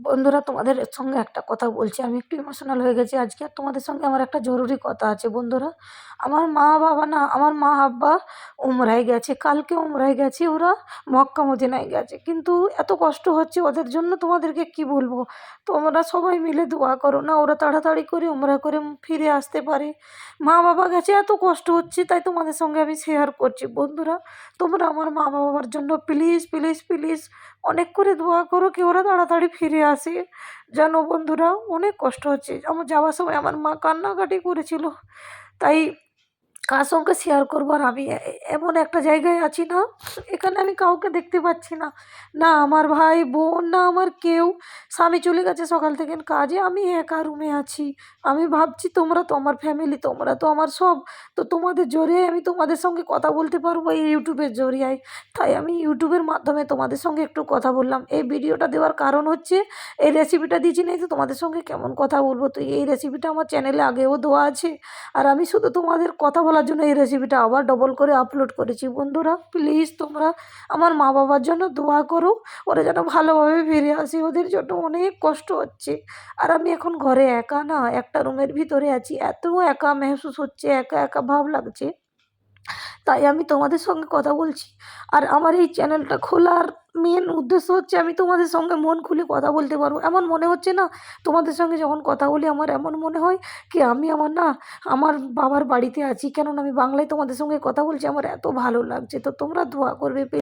বন্ধুরা তোমাদের সঙ্গে একটা কথা বলছি। আমি একটু ইমোশনাল হয়ে গেছি আজকে। আর তোমাদের সঙ্গে আমার একটা জরুরি কথা আছে বন্ধুরা। আমার মা বাবা না, আমার মা আব্বা উমরায় গেছে। কালকে উমরায় গেছে, ওরা মক্কা মদিনায় গেছে। কিন্তু এত কষ্ট হচ্ছে ওদের জন্য তোমাদেরকে কি বলব? তোমরা সবাই মিলে দোয়া করো না, ওরা তাড়াতাড়ি করে উমরা করে ফিরে আসতে পারে। মা বাবা গেছে, এত কষ্ট হচ্ছে, তাই তোমাদের সঙ্গে আমি শেয়ার করছি। বন্ধুরা, তোমরা আমার মা বাবার জন্য প্লিজ প্লিজ প্লিজ অনেক করে দোয়া করো কি ওরা তাড়াতাড়ি ফিরে আসে জানো বন্ধুরা অনেক কষ্ট হচ্ছে। আমার যাওয়ার সময় আমার মা কান্নাকাটি করেছিল। তাই কার সঙ্গে শেয়ার করব আর আমি? এমন একটা জায়গায় আছি না, এখানে আমি কাউকে দেখতে পাচ্ছি না। না আমার ভাই, বোন, না আমার কেউ। স্বামী চলে গেছে সকাল থেকে কাজে, আমি একা রুমে আছি। আমি ভাবছি তোমরা তো আমার ফ্যামিলি তোমরা তো আমার সব। তো তোমাদের জরিয়ায় আমি তোমাদের সঙ্গে কথা বলতে পারব এই ইউটিউবের জরিয়ায় তাই আমি ইউটিউবের মাধ্যমে তোমাদের সঙ্গে একটু কথা বললাম। এই ভিডিওটা দেওয়ার কারণ হচ্ছে, এই রেসিপিটা দিয়েছি নাই তো তোমাদের সঙ্গে কেমন কথা বলব? তো এই রেসিপিটা আমার চ্যানেলে আগেও দেওয়া আছে। আর আমি শুধু তোমাদের কথা বলার জন্য এই রেসিপিটা আবার ডবল করে আপলোড করেছি। বন্ধুরা প্লিজ তোমরা আমার মা বাবার জন্য দোয়া করো। ওরা যেন ভালোভাবে ফিরে আসে। ওদের জন্য অনেক কষ্ট হচ্ছে। আর আমি এখন ঘরে একা না, একটা রুমের ভিতরে আছি। এত একা মেহসুস হচ্ছে, একা একা ভাব লাগছে। তাই আমি তোমাদের সঙ্গে কথা বলছি। আর আমার এই চ্যানেলটা খোলার মেন উদ্দেশ্য হচ্ছে আমি তোমাদের সঙ্গে মন খুলে কথা বলতে পারব। এমন মনে হচ্ছে না, তোমাদের সঙ্গে যখন কথা বলি আমার এমন মনে হয় কি আমি আমার না, আমার বাবার বাড়িতে আছি। কেননা আমি বাংলায় তোমাদের সঙ্গে কথা বলছি, আমার এত ভালো লাগছে। তো তোমরা দোয়া করবে